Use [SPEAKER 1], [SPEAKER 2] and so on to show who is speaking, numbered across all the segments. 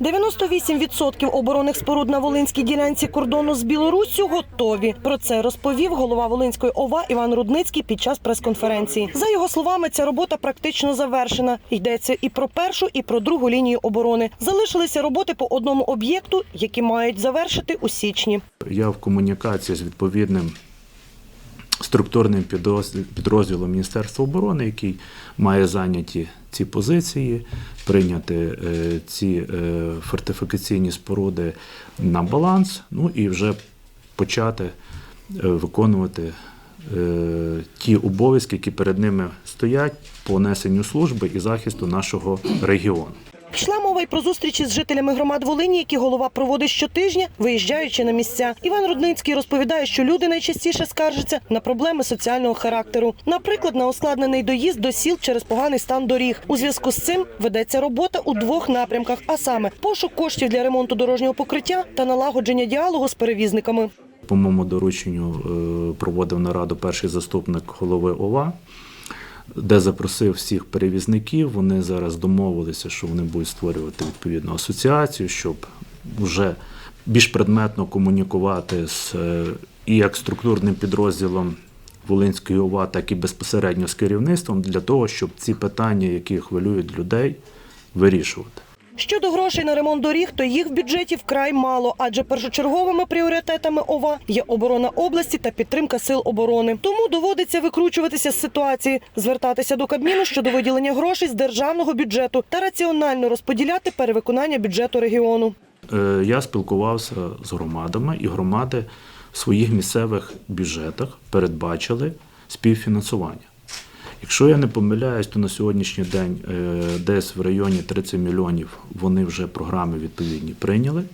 [SPEAKER 1] 98% оборонних споруд на Волинській ділянці кордону з Білоруссю готові. Про це розповів голова Волинської ОВА Іван Рудницький під час прес-конференції. За його словами, ця робота практично завершена. Йдеться і про першу, і про другу лінію оборони. Залишилися роботи по одному об'єкту, які мають завершити у січні.
[SPEAKER 2] Я в комунікації з відповідним структурним підрозділ- підрозділом Міністерства оборони, який має зайняті ці позиції, прийняти е, ці е, фортифікаційні споруди на баланс, ну і вже почати е, виконувати ті обов'язки, які перед ними стоять по несенню служби і захисту нашого регіону.
[SPEAKER 1] Йшла мова й про зустрічі з жителями громад Волині, які голова проводить щотижня, виїжджаючи на місця. Іван Рудницький розповідає, що люди найчастіше скаржаться на проблеми соціального характеру. Наприклад, на ускладнений доїзд до сіл через поганий стан доріг. У зв'язку з цим ведеться робота у двох напрямках: а саме пошук коштів для ремонту дорожнього покриття та налагодження діалогу з перевізниками.
[SPEAKER 2] По моєму дорученню е, проводив нараду перший заступник голови ОВА, де запросив всіх перевізників. Вони зараз домовилися, що вони будуть створювати відповідну асоціацію, щоб вже більш предметно комунікувати з е, і як структурним підрозділом Волинської ОВА, так і безпосередньо з керівництвом для того, щоб ці питання, які хвилюють людей, вирішувати.
[SPEAKER 1] Щодо грошей на ремонт доріг, то їх в бюджеті вкрай мало, адже першочерговими пріоритетами ОВА є оборона області та підтримка сил оборони. Тому доводиться викручуватися з ситуації, звертатися до Кабміну щодо виділення грошей з державного бюджету та раціонально розподіляти перевиконання бюджету регіону.
[SPEAKER 2] Е, я спілкувався з громадами, і громади в своїх місцевих бюджетах передбачили співфінансування. Якщо я не помиляюсь, то на сьогоднішній день е, десь в районі 30 мільйонів вони вже програми відповідні прийняли.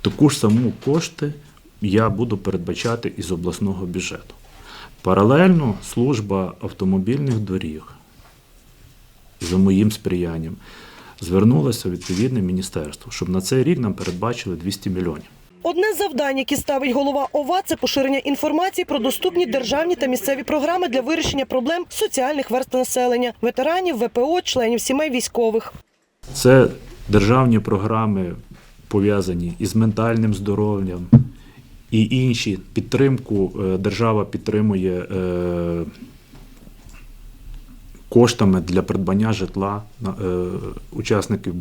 [SPEAKER 2] Таку ж саму кошти я буду передбачати із обласного бюджету. Паралельно служба автомобільних доріг за моїм сприянням звернулася в відповідне міністерство, щоб на цей рік нам передбачили 200 мільйонів.
[SPEAKER 1] Одне з завдань, які ставить голова ОВА, це поширення інформації про доступні державні та місцеві програми для вирішення проблем соціальних верств населення, ветеранів, ВПО, членів сімей військових.
[SPEAKER 2] Це державні програми пов'язані із ментальним здоров'ям і інші. Підтримку е, держава підтримує е, коштами для придбання житла е, учасників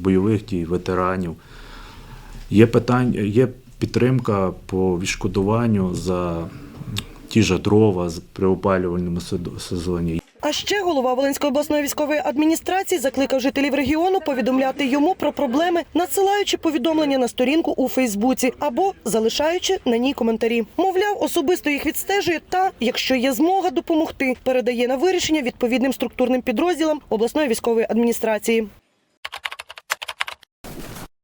[SPEAKER 2] бойових дій, ветеранів. Є питання, є підтримка по відшкодуванню за ті ж дрова при опалювальному сезоні.
[SPEAKER 1] А ще голова Волинської обласної військової адміністрації закликав жителів регіону повідомляти йому про проблеми, надсилаючи повідомлення на сторінку у Фейсбуці або залишаючи на ній коментарі. Мовляв, особисто їх відстежує та, якщо є змога допомогти, передає на вирішення відповідним структурним підрозділам обласної військової адміністрації.